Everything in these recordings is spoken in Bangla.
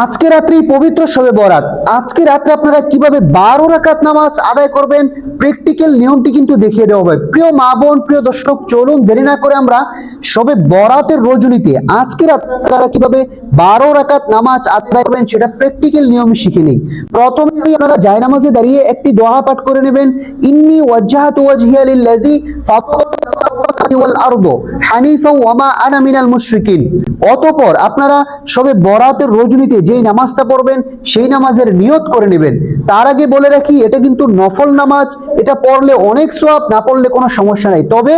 আজকে রাত্রি পবিত্র শবে বরাত। আজকে রাত্রে আপনারা কীভাবে বারো রাকাত নামাজ আদায় করবেন প্র্যাকটিক্যাল নিয়মটি কিন্তু দেখিয়ে দেওয়া হবে। প্রিয় মা বোন, প্রিয় দর্শক, চলুন দেরি না করে আমরা সবে বরাতের রজনীতে, আজকে আপনারা কীভাবে বারো রাকাত নামাজ আদায় করবেন সেটা প্র্যাকটিক্যাল নিয়ম শিখে নেই। প্রথমেই আপনারা জায়নামাজে দাঁড়িয়ে একটি দোয়া পাঠ করে নেবেন। ইন্নি ওয়াজ্জাহাতু ওয়াজহিয়া মুশরিকিন। অতঃপর আপনারা সবে বরাতের রজনীতে যেই নামাজটা পড়বেন, সেই নামাজের নিয়ত করে নেবেন। তার আগে বলে রাখি, এটা কিন্তু নফল নামাজ এটা পড়লে অনেক সওয়াব, না পড়লে কোনো সমস্যা নাই। তবে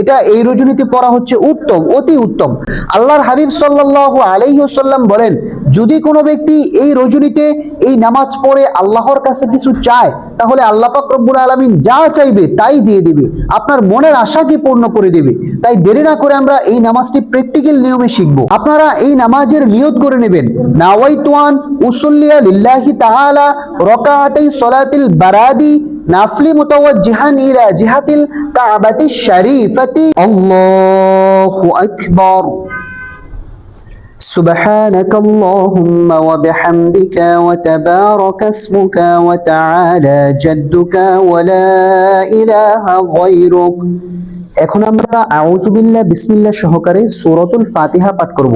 এটা এই রজনীতে পড়া হচ্ছে উত্তম, অতি উত্তম। আল্লাহর হাবিব সাল্লাল্লাহু আলাইহি ওয়াসাল্লাম বলেন, যদি কোনো ব্যক্তি এই রজনীতে এই নামাজ পড়ে আল্লাহর কাছে কিছু চায়, তাহলে আল্লাহ রব্বুল আলামিন যা চাইবে তাই দিয়ে দিবে। আপনার মনের আশাকে পূর্ণ করে দেবে। তাই দেরি না করে আমরা এই নামাজটি প্র্যাকটিক্যাল নিয়মে শিখব। আপনারা এই নামাজের নিয়ত করে নেবেন। নাওয়াইতুয়ান উসল্লিয়া লিল্লাহি তাআলা, রাকাআতাই সলাতিল বারাদি নাফলি মুতাওয়াজ্জিহান ইলা জিহাতিল কাবাতিশ শরীফাতি আল্লাহু আকবার سبحانك اللهم وبحمدك وتبارك اسمك وتعالى جدك ولا إله غيرك এখন আমরা আউযুবিল্লাহ বিসমিল্লাহ সহকারে সূরাতুল ফাতিহা পাঠ করব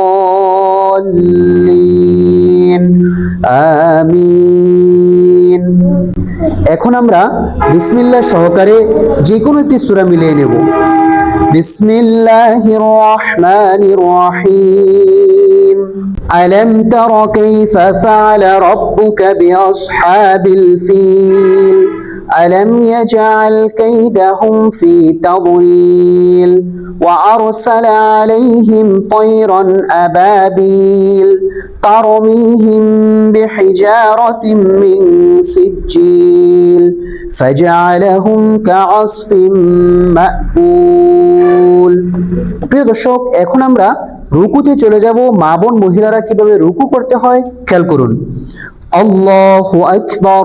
آمين এখন আমরা বিসমিল্লাহ সহকারে যে কোনো একটি সূরা মিলিয়ে নেব বিসমিল্লাহির রহমানির রহিম ألم تر كيف فعل ربك بأصحاب الفيل ألم يجعل كيدهم في تضليل وأرسل عليهم طيرا أبابيل ترميهم بحجارة من سجيل فجعلهم كعصف مأكول প্রিয় দর্শক এখন আমরা রুকুতে চলে যাব মা বোন মহিলারা কিভাবে রুকু করতে হয় খেয়াল করুন আল্লাহু আকবার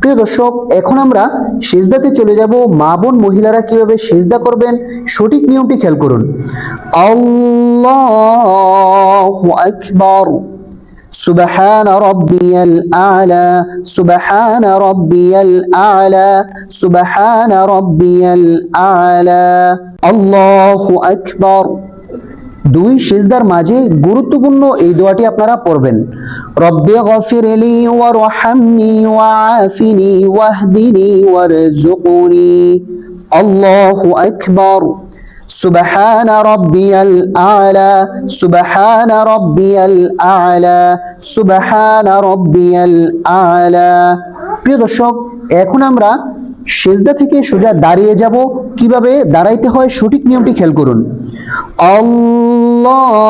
প্রিয় দর্শক এখন আমরা সেজদাতে চলে যাব মা বোন মহিলারা কিভাবে সেজদা করবেন সঠিক নিয়মটি খেয়াল করুন আল্লাহু আকবার سبحان ربي الأعلى سبحان ربي الأعلى سبحان ربي الأعلى الله أكبر দুই সিজদার মাঝে গুরুত্বপূর্ণ এই দোয়াটি আপনারা পড়বেন রব্বি গফিরলি ওয়ারহামনি ওয়াআফিনি ওয়াহদিনি ওয়ারজুকনি আল্লাহু আকবার سبحان ربي الأعلى سبحان ربي الأعلى سبحان ربي الأعلى প্রিয় দর্শক এখন আমরা সেজদা থেকে সোজা দাঁড়িয়ে যাব। কীভাবে দাঁড়াইতে হয় সঠিক নিয়মটি খেয়াল করুন। আল্লাহু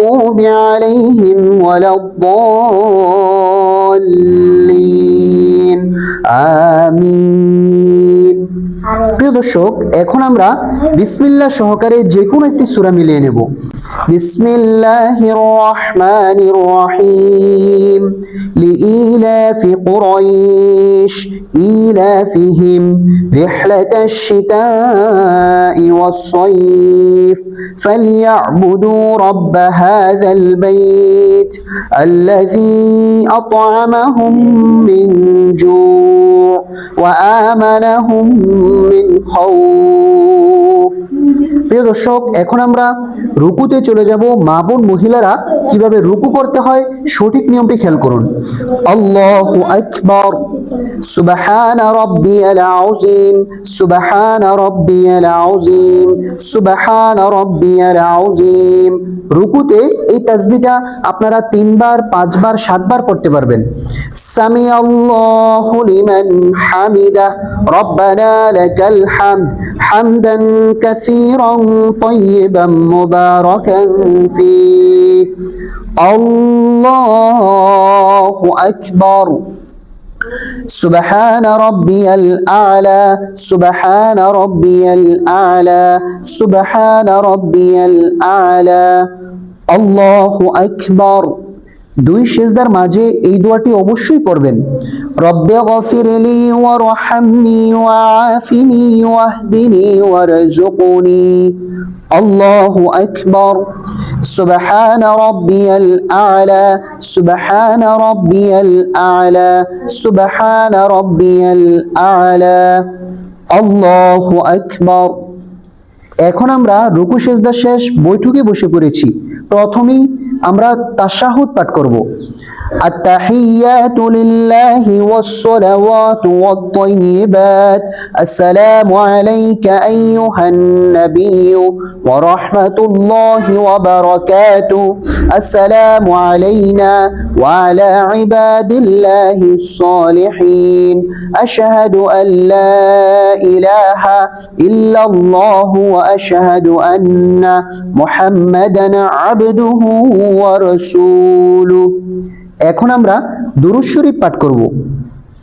عليهم ولا الضالين. آمين. প্রিয় দর্শক এখন আমরা বিসমিল্লাহ সহকারে যে কোনো একটি সূরা মিলিয়ে নেব বিসমিল্লাহির রহমানির রহিম লিইলাফি কুরাইশ ইলাফিহিম রিহলাতাশ শিতাই ওয়াস-সাইফ فليعبدوا رب هذا البيت الذي أطعمهم من جوع وآمنهم প্রিয় দর্শক, এখন আমরা রুকুতে চলে যাব। মা বোন মহিলারা কীভাবে রুকু করতে হয় সঠিক নিয়মটি খেয়াল করুন। আল্লাহু আকবার। সুবহান রাব্বিয়াল আযীম। সুবহান রাব্বিয়াল আযীম। সুবহান রাব্বিয়াল আযীম। রুকুতে এই তাসবিহটা আপনারা তিনবার, পাঁচবার, সাতবার পড়তে পারবেন। সামি আল্লাহু লিমান হামিদা। রব্বানা لك الحمد حمدا كثيرا طيبا مباركا فيه الله أكبر. سبحان ربي الأعلى سبحان ربي الأعلى سبحان ربي الأعلى. الله أكبر. দুই সেজদার মাঝে এই দোয়াটি অবশ্যই পড়বেন। রব্বে গফিরলি ওয়ারহামনি ওয়াআফিনি ওয়াহদিনি ওয়ারজুকনি আল্লাহু আকবার। সুবহান রাব্বিয়াল আ'লা, সুবহান রাব্বিয়াল আ'লা, সুবহান রাব্বিয়াল আ'লা। আল্লাহু আকবার। এখন আমরা রুকু সেজদা শেষ বৈঠকে বসে পড়েছি। প্রথমেই আমরা তাশাহুদ পাঠ করব التحيات لله والصلوات والطيبات السلام عليك أيها النبي ورحمة الله وبركاته السلام علينا وعلى عباد الله الصالحين أشهد أن لا إله إلا الله وأشهد أن محمدا عبده ওয়া রাসূলু এখন আমরা দুরুদ শরীফ পাঠ করব।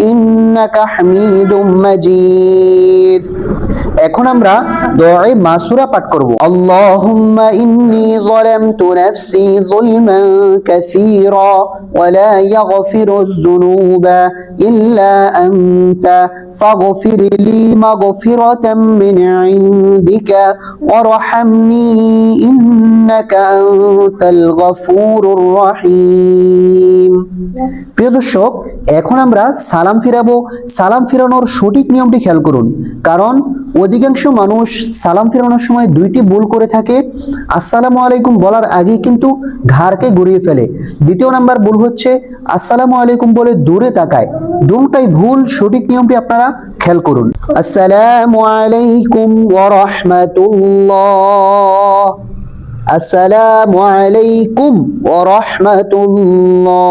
إنك حميد مجيد এখন আমরা দোয়ায়ে মাসুরা পাঠ করব আল্লাহুম্মা ইন্নী যালামতু নাফসি যুলমান কাসীরা ওয়া লা ইয়াগফিরু যুনুবা ইল্লা আনতা ফাগফির লি মাগফিরাতাম মিন ইনদিকা ওয়ারহামনি ইন্নাকা আনতাল গফুরুর রহিম প্রিয় দর্শক এখন আমরা সালাম ফিরাবো, সালাম ফিরানোর সঠিক নিয়মটি খেয়াল করুন। কারণ অধিকাংশ মানুষ সালাম ফিরানোর সময় দুইটি ভুল করে থাকে। আসসালামু আলাইকুম বলার আগেই কিন্তু ঘাড়কে গড়িয়ে ফেলে। দ্বিতীয় নাম্বার ভুল হচ্ছে, আসসালামু আলাইকুম বলে দূরে তাকায়। দুটাই ভুল, সঠিক নিয়মটি আপনারা খেয়াল করুন। আসসালামু আলাইকুম ওয়া রাহমাতুল্লাহ। আসসালামু আলাইকুম ওয়া রাহমাতুল্লাহ।